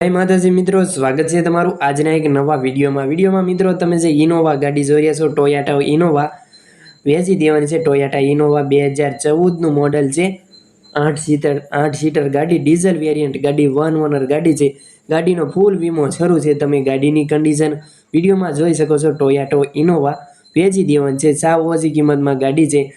જય માતાજી મિત્રો, સ્વાગત છે તમારું આજના એક નવા વિડીયોમાં. વિડીયોમાં મિત્રો, તમે જે ઇનોવા ગાડી જોઈ રહ્યા છો ટોયાટા ઇનોવા વેચી દેવાની છે ટોયાટા ઇનોવા બે હજાર ચૌદનું મોડલ છે. આઠ સીટર આઠ સીટર ગાડી ડીઝલ વેરિયન્ટ ગાડી વન ઓનર ગાડી છે. ગાડીનો ફૂલ વીમો શરૂ છે તમે ગાડીની કન્ડિશન વિડીયોમાં જોઈ શકો છો. ટોયાટો ઇનોવા વેચી દેવાની છે. સાવ ઓછી કિંમતમાં ગાડી છે.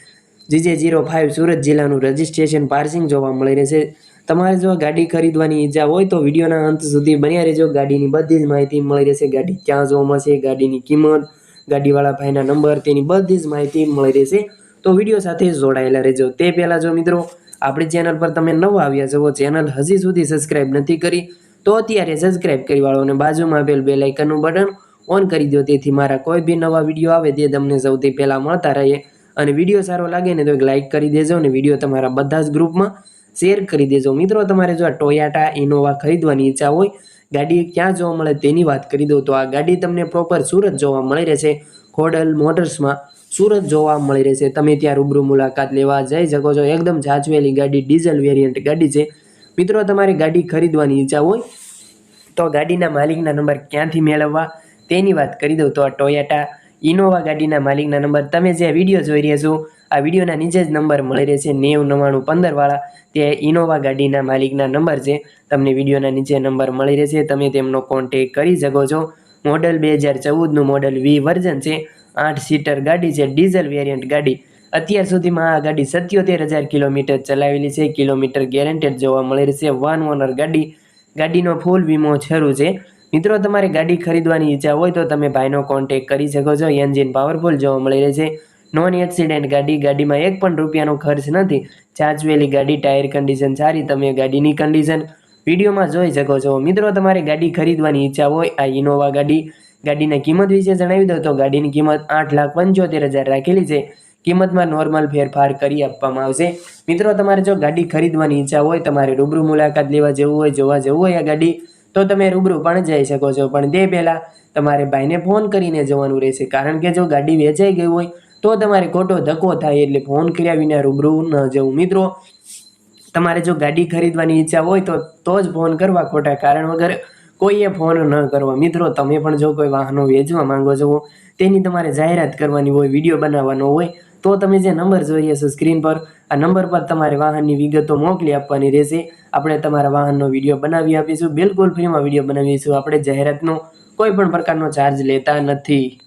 જીજે જીરો ફાઇવ સુરત જિલ્લાનું રજિસ્ટ્રેશન પાર્સિંગ જોવા મળી રહેશે તમારે જો ગાડી ખરીદવાની ઈચ્છા હોય તો વિડીયોના અંત સુધી બન્યા રહેજો. ગાડીની બધી જ માહિતી મળી રહેશે. ગાડી ક્યાં જોવા મળશે ગાડીની કિંમત, ગાડીવાળા ભાઈના નંબર, તેની બધી જ માહિતી મળી રહેશે. તો વીડિયો સાથે જોડાયેલા રહેજો. તે પહેલાં જો મિત્રો, આપણી ચેનલ પર તમે નવા આવ્યા છો ચેનલ હજી સુધી સબસ્ક્રાઈબ નથી કરી, તો અત્યારે સબસ્ક્રાઇબ કરી વાળો અને બાજુમાં આપેલ બે લાઇકનનું બટન ઓન કરી દો. તેથી મારા કોઈ બી નવા વીડિયો આવે તે તમને સૌથી પહેલાં મળતા રહે. અને વીડિયો સારો લાગે ને તો એક લાઇક કરી દેજો અને વીડિયો તમારા બધા જ ગ્રુપમાં શેર કરી દેજો. મિત્રો, તમારે જો આ ટોયાટા ઇનોવા ખરીદવાની ઈચ્છા હોય, ગાડી ક્યાં જોવા મળે તેની વાત કરી દઉં. તો આ ગાડી તમને પ્રોપર સુરત જોવા મળી રહેશે. ખોડલ મોટર્સમાં સુરત જોવા મળી રહેશે. તમે ત્યાં રૂબરૂ મુલાકાત લેવા જઈ શકો છો. એકદમ જાચવેલી ગાડી ડીઝલ વેરિયન્ટ ગાડી છે. મિત્રો, તમારે ગાડી ખરીદવાની ઈચ્છા હોય, તો ગાડીના માલિકના નંબર ક્યાંથી મેળવવા તેની વાત કરી દઉં. તો આ ટોયાટા ઇનોવા ગાડીના માલિકના નંબર તમે જે વીડિયો જોઈ રહ્યા છો, આ વિડીયોના નીચે જ નંબર મળી રહેશે નેવું નવ્વાણું પંદરવાળા. તે ઇનોવા ગાડીના માલિકના નંબર છે, તમને વિડીયોના નીચે નંબર મળી રહેશે, તમે તેમનો કોન્ટેક કરી શકો છો. મોડલ બે હજાર ચૌદનું મોડલ વી વર્ઝન છે, આઠ સીટર ગાડી છે ડીઝલ વેરિયન્ટ ગાડી. અત્યાર સુધીમાં આ ગાડી સત્યોતેર હજાર કિલોમીટર ચલાવેલી છે, કિલોમીટર ગેરંટેડ જોવા મળી રહેશે વન ઓનર ગાડી. ગાડીનો ફૂલ વીમો શરૂ છે. મિત્રો, તમારે ગાડી ખરીદવાની ઈચ્છા હોય તો તમે ભાઈનો કોન્ટેક કરી શકો છો. એન્જિન પાવરફુલ જોવા મળી રહે છે. નોન એક્સિડન્ટ ગાડી, ગાડીમાં એક પણ રૂપિયાનો ખર્ચ નથી. ચાચવેલી ગાડી ટાયર કન્ડિશન સારી, તમે ગાડીની કન્ડિશન વિડીયોમાં જોઈ શકો છો. મિત્રો, તમારે ગાડી ખરીદવાની ઈચ્છા હોય, આ ઇનોવા ગાડી, ગાડીના કિંમત વિશે જણાવી દઉં તો ગાડીની કિંમત આઠ લાખ પંચોતેર હજાર રાખેલી છે. કિંમતમાં નોર્મલ ફેરફાર કરી આપવામાં આવશે. મિત્રો, તમારે જો ગાડી ખરીદવાની ઈચ્છા હોય, તમારે રૂબરૂ મુલાકાત લેવા જવું હોય, જોવા જવું હોય આ ગાડી તો તમે રૂબરૂ પણ જઈ શકો છો. પણ તે પહેલાં તમારે ભાઈને ફોન કરીને જવાનું રહેશે. કારણ કે જો ગાડી વેચાઈ ગઈ હોય, તો તમારે ખોટો ધક્કો થાય. એટલે ફોન કર્યા વિના રૂબરૂ ન જવું. મિત્રો, તમારે જો ગાડી ખરીદવાની ઈચ્છા હોય, તો તો જ ફોન કરવા ખોટા. કારણ વગર કોઈએ ફોન ન કરવા. મિત્રો, તમે પણ જો કોઈ વાહનો વેચવા માંગો છો, તેની તમારે જાહેરાત કરવાની હોય, વીડિયો બનાવવાનો હોય તો તમે જે નંબર જોઈએ છો સ્ક્રીન પર, આ નંબર પર તમારે વાહનની વિગતો મોકલી આપવાની રહેશે. આપણે તમારા વાહનનો વીડિયો બનાવી આપીશું. બિલકુલ ફ્રીમાં વીડિયો બનાવીશું. આપણે જાહેરાતનો કોઈ પણ પ્રકારનો ચાર્જ લેતા નથી.